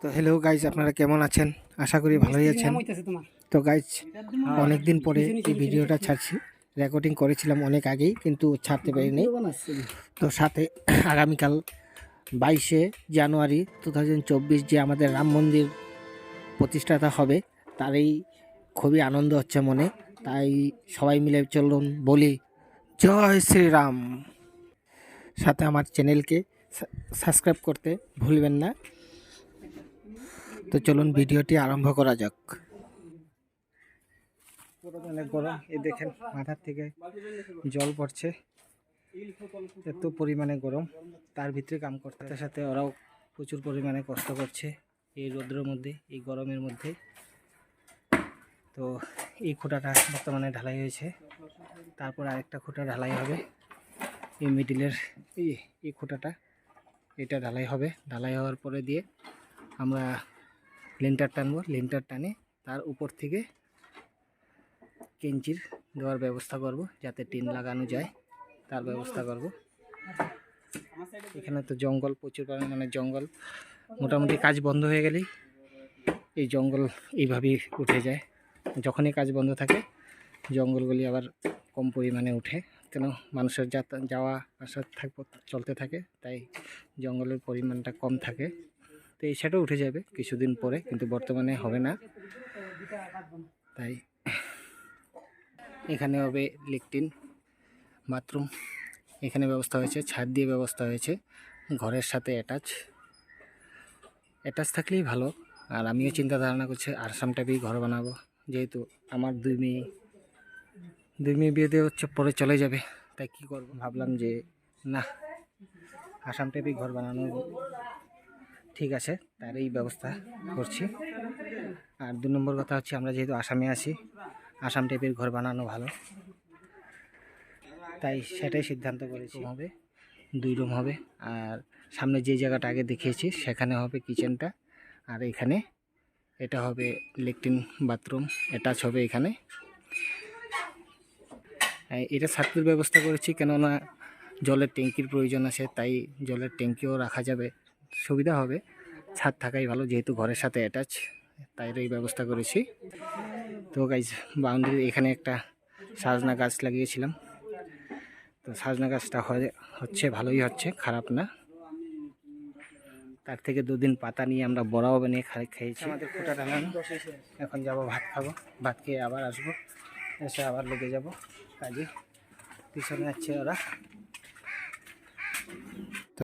তো hello guys আপনারা কেমন আছেন? আশা করি ভালোই আছেন। তো গাইজ অনেক দিন পরে এই ভিডিওটা ছাড়ছি। রেকর্ডিং করেছিলাম অনেক আগেই কিন্তু ছাড়তে পারিনি। তো সাথে আগামীকাল বাইশে জানুয়ারি টু থাউজেন্ড যে আমাদের রাম মন্দির প্রতিষ্ঠাতা হবে তারই খুবই আনন্দ হচ্ছে মনে। তাই সবাই মিলে চলুন বলি জয় শ্রীরাম। সাথে আমার চ্যানেলকে সাবস্ক্রাইব করতে ভুলবেন না। তো চলুন ভিডিওটি আরম্ভ করা যাক। গরম। এই দেখেন, মাথার থেকে জল পড়ছে। এত পরিমাণে গরম। তার ভিতরে কাম করতে সাথে ওরাও প্রচুর পরিমাণে কষ্ট করছে এই রোদ্রের মধ্যে, এই গরমের মধ্যে। তো এই খুঁটাটা বর্তমানে ঢালাই হয়েছে। তারপর আরেকটা খুঁটা ঢালাই হবে। এই মিডিলের এই এই খুঁটাটা। এটা ঢালাই হবে। ঢালাই হওয়ার পরে দিয়ে আমরা লিন্টার টানবো লিন্টার টানে তার উপর থেকে কেঞ্চির দেওয়ার ব্যবস্থা করব, যাতে টিন লাগানো যায়, তার ব্যবস্থা করব। এখানে তো জঙ্গল, প্রচুর পরিমাণে জঙ্গল। মোটামুটি কাজ বন্ধ হয়ে গেলেই এই জঙ্গল এইভাবেই উঠে যায়। যখনই কাজ বন্ধ থাকে, জঙ্গলগুলি আবার কম পরিমাণে উঠে। কেন মানুষের যাওয়া, আসা থাক চলতে থাকে, তাই জঙ্গলের পরিমাণটা কম থাকে। তো এই সাইডও উঠে যাবে কিছুদিন পরে, কিন্তু বর্তমানে হবে না। তাই এখানে হবে লেট্রিন বাথরুম। এখানে ব্যবস্থা হয়েছে, ছাদ দিয়ে ব্যবস্থা হয়েছে, ঘরের সাথে অ্যাটাচ। অ্যাটাচ থাকলেই ভালো। আর আমিও চিন্তা ধারণা করছি, আসাম টাইপেই ঘর বানাবো। যেহেতু আমার দুই মেয়ে দুই মেয়ে বিয়ে দিয়ে হচ্ছে পরে চলে যাবে। তাই কী করব? ভাবলাম যে, না, আসাম টাইপেই ঘর বানানো ঠিক আছে তার এই ব্যবস্থা করছি। আর দু নম্বর কথা হচ্ছে, আমরা যেহেতু আসামে আছি, আসাম টাইপের ঘর বানানো ভালো। তাই সেটাই সিদ্ধান্ত করেছি। হবে, দুই রুম হবে, আর সামনে যে জায়গাটা আগে দেখিয়েছি, সেখানে হবে কিচেনটা আর এখানে এটা হবে লেট্রিন বাথরুম অ্যাটাচ হবে এখানে। এটা ছাত্রের ব্যবস্থা করেছি কেননা জলের ট্যাঙ্কির প্রয়োজন আছে তাই জলের ট্যাঙ্কিও রাখা যাবে সুবিধা হবে। ছাদ থাকাই ভালো যেহেতু ঘরের সাথে অ্যাটাচ তাই এই ব্যবস্থা করেছি। তো গাইজ বাউন্ডারি এখানে একটা সাজনা গাছ লাগিয়েছিলাম। তো সাজনা গাছটা হয় হচ্ছে ভালোই হচ্ছে খারাপ না। তার থেকে দুদিন পাতা নিয়ে আমরা বড়াও বানিয়ে খাই খেয়েছি। আমাদের ফুটা টানানো এখন যাব ভাত খাব ভাত খেয়ে আবার আসব এসে আবার লেগে যাব। কাজে পিছনে যাচ্ছে ওরা